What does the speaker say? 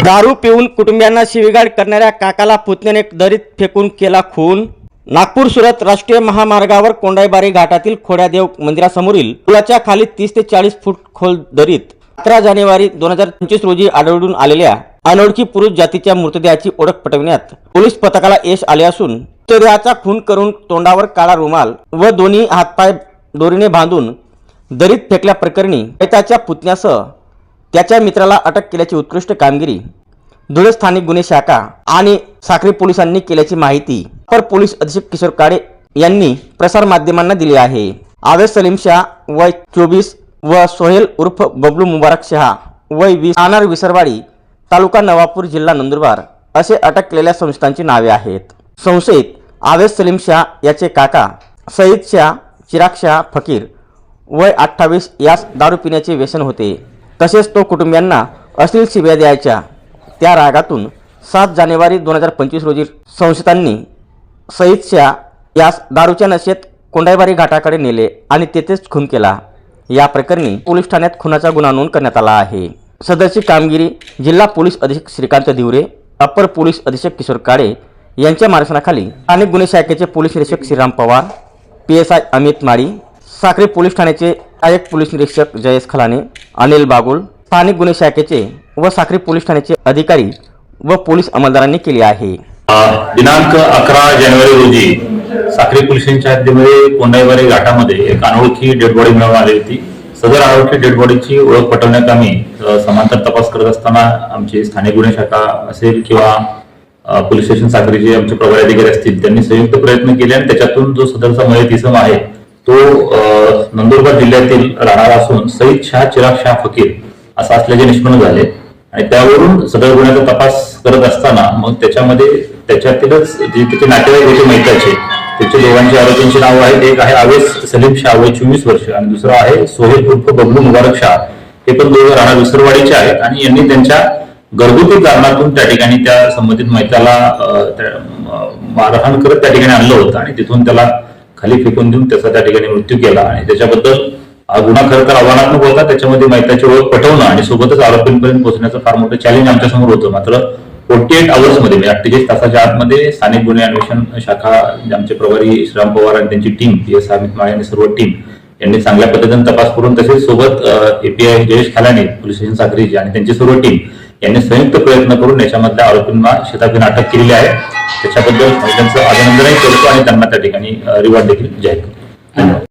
दारू पिऊन कुटुंबियांना शिवीगाळ करणाऱ्या काकाला पुतण्याने दरीत फेकून केला खून. नागपूर सुरत राष्ट्रीय महामार्गावर कोंडाईबारी घाटातील खोड्यादेव मंदिरासमोरील पुलाच्या खाली तीस ते चाळीस फूट खोल दरीत अकरा जानेवारी दोन हजार पंचवीस रोजी आढळून आलेल्या अनोळखी पुरुष जातीच्या मृतदेहाची ओळख पटविण्यात पोलीस पथकाला यश आले असून मृतदेहाचा खून करून तोंडावर काळा रुमाल व दोन्ही हातपाय दोरीने बांधून दरीत फेकल्याप्रकरणी त्याच्या पुतण्यासह त्याच्या मित्राला अटक केल्याची उत्कृष्ट कामगिरी धुळे स्थानिक गुन्हे शाखा आणि साखरी पोलिसांनी केल्याची माहिती. अपर पोलीस अधीक्षक किशोर काळे यांनी प्रसार माध्यमांना दिली आहे. आवेश सलीम शाह वय चोवीस व सोहेल उर्फ बबलू मुबारक शहा वय वीस आनार विसरवाडी तालुका नवापूर जिल्हा नंदुरबार असे अटक केलेल्या संस्थांची नावे आहेत. संशयित आवेश सलीम शाह याचे काका सईद शाह चिराग शाह फकीर वय अठ्ठावीस यास दारू पिण्याचे व्यसन होते. तसेच तो कुटुंबियांना अश्लील शिव्या द्यायच्या. त्या रागातून सात जानेवारी दोन हजार पंचवीस रोजी संशयितांनी सईद शाह यास दारूच्या नशेत कोंडाईबारी घाटाकडे नेले आणि तेथेच खून केला. या प्रकरणी पोलीस ठाण्यात खुनाचा गुन्हा नोंद करण्यात आला आहे. सदरची कामगिरी जिल्हा पोलीस अधीक्षक श्रीकांत दिवरे अपर पोलीस अधीक्षक किशोर काळे यांच्या मार्गदर्शनाखाली अनेक गुन्हे शाखेचे पोलीस निरीक्षक Shriram Pawar P S I Amit Mali Sakhare police ठाण्याचे सहाय्यक पोलीस निरीक्षक जयेश खलाने अनिल बागुल स्थानिक गुन्हे शाखेचे व साखरी पोलीस ठाण्याचे अधिकारी व पोलीस अंमलदारांनी केली आहे. दिनांक अकरा जानेवारी रोजी साखरी पोलिसांच्या हद्दीमध्ये कोंडाईबारी घाटामध्ये एक अनोळखी डेड बॉडी मिळवून आली होती. सदर अनोळखी डेड बॉडीची ओळख पटवण्यात आम्ही समांतर तपास करत असताना आमची स्थानिक गुन्हे शाखा असेल किंवा पोलीस स्टेशन साखरीचे आमचे प्रभारी अधिकारी असतील त्यांनी संयुक्त प्रयत्न केले आणि त्याच्यातून जो सदरचा मयत इसम आहे तो नंदुरबार जिल्ह्यातील राहणारा असून सईद शाह चिराग शाह फकीर असं असल्याचे निष्पन्न झाले. आणि त्यावरून सदर गुन्ह्याचा तपास करत असताना मग त्याच्यामध्ये त्याच्यातीलच जे त्याचे नातेवाईक होते मैताचे त्याचे दोघांचे आरोपींची नावं आहेत. एक आहे आवेश सलीम शाह वय चोवीस वर्ष आणि दुसरं आहे सोहेल उर्फ बबलू मुबारक शाह. हे पण दोघं राहणार विसरवाडीचे आहेत आणि यांनी त्यांच्या घरगुती कारणातून त्या ठिकाणी त्या संबंधित मैताला मारहाण करत त्या ठिकाणी आणलं होतं. आणि तिथून त्याला खाली फेकून देऊन त्याचा त्या ठिकाणी मृत्यू केला आणि त्याच्याबद्दल हा गुन्हा खरं तर आव्हानात्मक होता. त्याच्यामध्ये मैताची ओळख पटवणं आणि सोबतच आरोपींपर्यंत पोहोचण्याचं फार मोठं चॅलेंज आमच्यासमोर होतं. मात्र फोर्टी एट आवर्समध्ये म्हणजे अठ्ठेचाळीस तासाच्या आतमध्ये स्थानिक गुन्हे अन्वेषण शाखा आमचे प्रभारी श्रीराम पवार आणि त्यांची team P S Amit Male आणि सर्व टीम यांनी चांगल्या पद्धतीने तपास करून तसेच सोबत API Jayesh Khalane police station साखरीचे आणि त्यांची सर्व टीम यांनी संयुक्त प्रयत्न करून याच्यामधल्या आरोपींना शेतातून अटक केलेली आहे. त्याच्याबद्दल त्यांचं अभिनंदनही करतो आणि त्यांना त्या ठिकाणी रिवॉर्ड देखील जाहीर करतो. धन्यवाद.